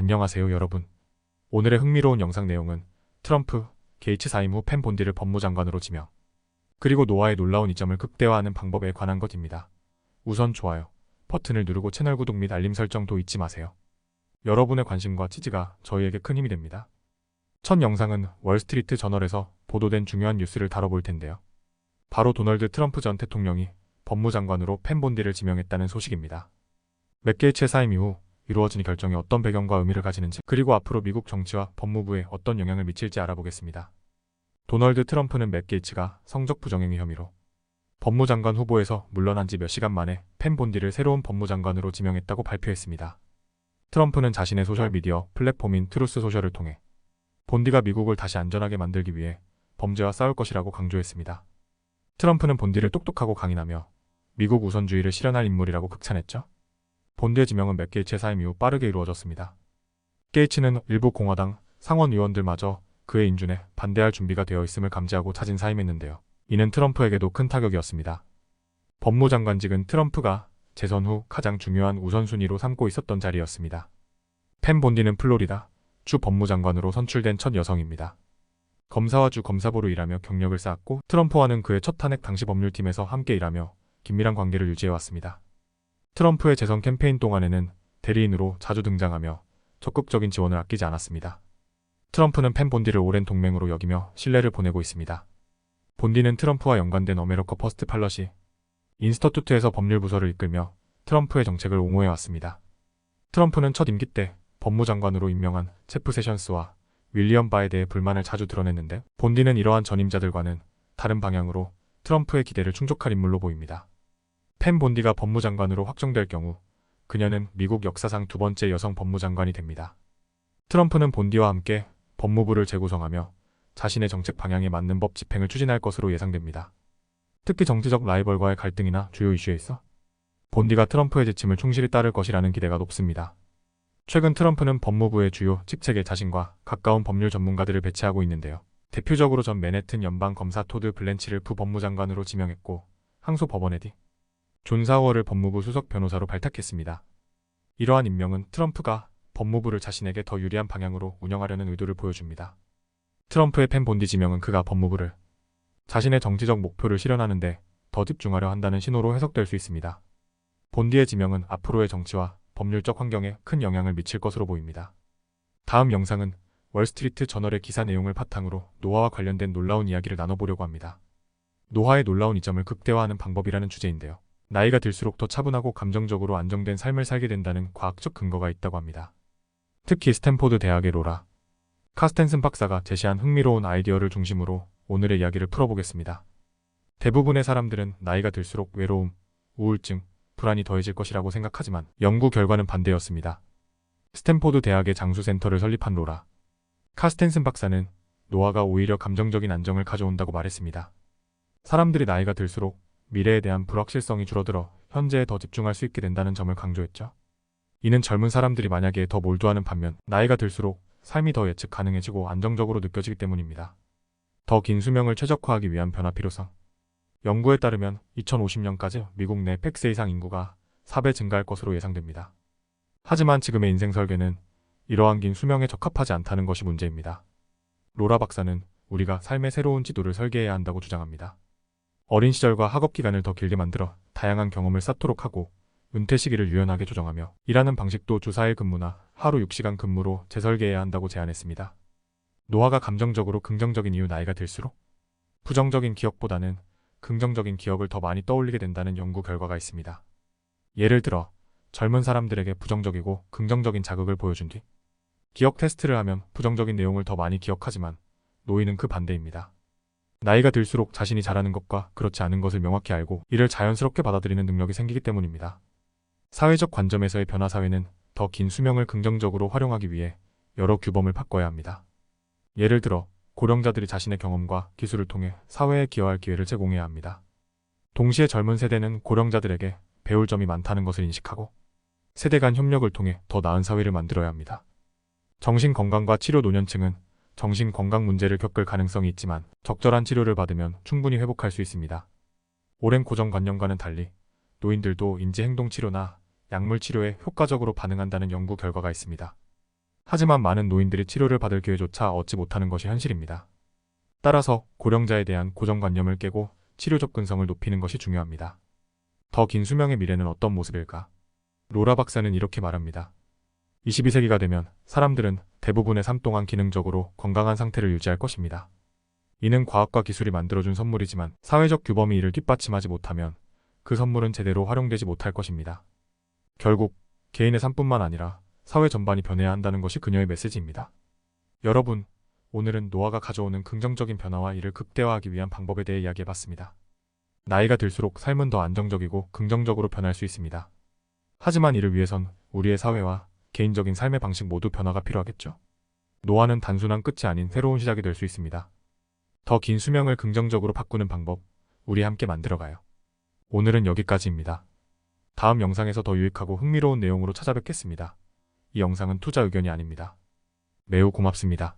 안녕하세요 여러분. 오늘의 흥미로운 영상 내용은 트럼프, 게이츠 사임 후 펜 본디를 법무장관으로 지명. 그리고 노아의 놀라운 이점을 극대화하는 방법에 관한 것입니다. 우선 좋아요, 버튼을 누르고 채널 구독 및 알림 설정도 잊지 마세요. 여러분의 관심과 지지가 저희에게 큰 힘이 됩니다. 첫 영상은 월스트리트 저널에서 보도된 중요한 뉴스를 다뤄볼 텐데요. 바로 도널드 트럼프 전 대통령이 법무장관으로 펜 본디를 지명했다는 소식입니다. 맥 게이츠의 사임 이후 이루어진 이 결정이 어떤 배경과 의미를 가지는지 그리고 앞으로 미국 정치와 법무부에 어떤 영향을 미칠지 알아보겠습니다. 도널드 트럼프는 맥 게이츠가 성적 부정행위 혐의로 법무장관 후보에서 물러난 지 몇 시간 만에 펜 본디를 새로운 법무장관으로 지명했다고 발표했습니다. 트럼프는 자신의 소셜미디어 플랫폼인 트루스 소셜을 통해 본디가 미국을 다시 안전하게 만들기 위해 범죄와 싸울 것이라고 강조했습니다. 트럼프는 본디를 똑똑하고 강인하며 미국 우선주의를 실현할 인물이라고 극찬했죠. 본디의 지명은 맥 게이츠의 사임 이후 빠르게 이루어졌습니다. 게이츠는 일부 공화당 상원 의원들마저 그의 인준에 반대할 준비가 되어 있음을 감지하고 자진 사임했는데요. 이는 트럼프에게도 큰 타격이었습니다. 법무장관직은 트럼프가 재선 후 가장 중요한 우선순위로 삼고 있었던 자리였습니다. 펜 본디는 플로리다 주 법무장관으로 선출된 첫 여성입니다. 검사와 주 검사부로 일하며 경력을 쌓았고 트럼프와는 그의 첫 탄핵 당시 법률팀에서 함께 일하며 긴밀한 관계를 유지해왔습니다. 트럼프의 재선 캠페인 동안에는 대리인으로 자주 등장하며 적극적인 지원을 아끼지 않았습니다. 트럼프는 펜 본디를 오랜 동맹으로 여기며 신뢰를 보내고 있습니다. 본디는 트럼프와 연관된 어메리커 퍼스트 팔러시 인스터투트에서 법률 부서를 이끌며 트럼프의 정책을 옹호해왔습니다. 트럼프는 첫 임기 때 법무장관으로 임명한 체프 세션스와 윌리엄 바에 대해 불만을 자주 드러냈는데 본디는 이러한 전임자들과는 다른 방향으로 트럼프의 기대를 충족할 인물로 보입니다. 펜 본디가 법무장관으로 확정될 경우 그녀는 미국 역사상 두 번째 여성 법무장관이 됩니다. 트럼프는 본디와 함께 법무부를 재구성하며 자신의 정책 방향에 맞는 법 집행을 추진할 것으로 예상됩니다. 특히 정치적 라이벌과의 갈등이나 주요 이슈에 있어 본디가 트럼프의 지침을 충실히 따를 것이라는 기대가 높습니다. 최근 트럼프는 법무부의 주요 직책에 자신과 가까운 법률 전문가들을 배치하고 있는데요. 대표적으로 전 맨해튼 연방검사 토드 블렌치를 부법무장관으로 지명했고 항소 법원의 디. 존 사워를 법무부 수석 변호사로 발탁했습니다. 이러한 임명은 트럼프가 법무부를 자신에게 더 유리한 방향으로 운영하려는 의도를 보여줍니다. 트럼프의 펜 본디 지명은 그가 법무부를 자신의 정치적 목표를 실현하는데 더 집중하려 한다는 신호로 해석될 수 있습니다. 본디의 지명은 앞으로의 정치와 법률적 환경에 큰 영향을 미칠 것으로 보입니다. 다음 영상은 월스트리트 저널의 기사 내용을 바탕으로 노화와 관련된 놀라운 이야기를 나눠보려고 합니다. 노화의 놀라운 이점을 극대화하는 방법이라는 주제인데요. 나이가 들수록 더 차분하고 감정적으로 안정된 삶을 살게 된다는 과학적 근거가 있다고 합니다. 특히 스탠포드 대학의 로라 카스텐슨 박사가 제시한 흥미로운 아이디어를 중심으로 오늘의 이야기를 풀어보겠습니다. 대부분의 사람들은 나이가 들수록 외로움, 우울증, 불안이 더해질 것이라고 생각하지만 연구 결과는 반대였습니다. 스탠포드 대학의 장수센터를 설립한 로라 카스텐슨 박사는 노화가 오히려 감정적인 안정을 가져온다고 말했습니다. 사람들이 나이가 들수록 미래에 대한 불확실성이 줄어들어 현재에 더 집중할 수 있게 된다는 점을 강조했죠. 이는 젊은 사람들이 만약에 더 몰두하는 반면 나이가 들수록 삶이 더 예측 가능해지고 안정적으로 느껴지기 때문입니다. 더 긴 수명을 최적화하기 위한 변화 필요성. 연구에 따르면 2050년까지 미국 내 100세 이상 인구가 4배 증가할 것으로 예상됩니다. 하지만 지금의 인생 설계는 이러한 긴 수명에 적합하지 않다는 것이 문제입니다. 로라 박사는 우리가 삶의 새로운 지도를 설계해야 한다고 주장합니다. 어린 시절과 학업 기간을 더 길게 만들어 다양한 경험을 쌓도록 하고 은퇴 시기를 유연하게 조정하며 일하는 방식도 주 4일 근무나 하루 6시간 근무로 재설계해야 한다고 제안했습니다. 노화가 감정적으로 긍정적인 이유 나이가 들수록 부정적인 기억보다는 긍정적인 기억을 더 많이 떠올리게 된다는 연구 결과가 있습니다. 예를 들어 젊은 사람들에게 부정적이고 긍정적인 자극을 보여준 뒤 기억 테스트를 하면 부정적인 내용을 더 많이 기억하지만 노인은 그 반대입니다. 나이가 들수록 자신이 잘하는 것과 그렇지 않은 것을 명확히 알고 이를 자연스럽게 받아들이는 능력이 생기기 때문입니다. 사회적 관점에서의 변화 사회는 더 긴 수명을 긍정적으로 활용하기 위해 여러 규범을 바꿔야 합니다. 예를 들어 고령자들이 자신의 경험과 기술을 통해 사회에 기여할 기회를 제공해야 합니다. 동시에 젊은 세대는 고령자들에게 배울 점이 많다는 것을 인식하고 세대 간 협력을 통해 더 나은 사회를 만들어야 합니다. 정신건강과 치료 노년층은 정신 건강 문제를 겪을 가능성이 있지만 적절한 치료를 받으면 충분히 회복할 수 있습니다. 오랜 고정관념과는 달리 노인들도 인지행동치료나 약물치료에 효과적으로 반응한다는 연구 결과가 있습니다. 하지만 많은 노인들이 치료를 받을 기회조차 얻지 못하는 것이 현실입니다. 따라서 고령자에 대한 고정관념을 깨고 치료 접근성을 높이는 것이 중요합니다. 더 긴 수명의 미래는 어떤 모습일까? 로라 박사는 이렇게 말합니다. 22세기가 되면 사람들은 대부분의 삶 동안 기능적으로 건강한 상태를 유지할 것입니다. 이는 과학과 기술이 만들어준 선물이지만 사회적 규범이 이를 뒷받침하지 못하면 그 선물은 제대로 활용되지 못할 것입니다. 결국 개인의 삶뿐만 아니라 사회 전반이 변해야 한다는 것이 그녀의 메시지입니다. 여러분, 오늘은 노화가 가져오는 긍정적인 변화와 이를 극대화하기 위한 방법에 대해 이야기해봤습니다. 나이가 들수록 삶은 더 안정적이고 긍정적으로 변할 수 있습니다. 하지만 이를 위해선 우리의 사회와 개인적인 삶의 방식 모두 변화가 필요하겠죠. 노화는 단순한 끝이 아닌 새로운 시작이 될 수 있습니다. 더 긴 수명을 긍정적으로 바꾸는 방법, 우리 함께 만들어가요. 오늘은 여기까지입니다. 다음 영상에서 더 유익하고 흥미로운 내용으로 찾아뵙겠습니다. 이 영상은 투자 의견이 아닙니다. 매우 고맙습니다.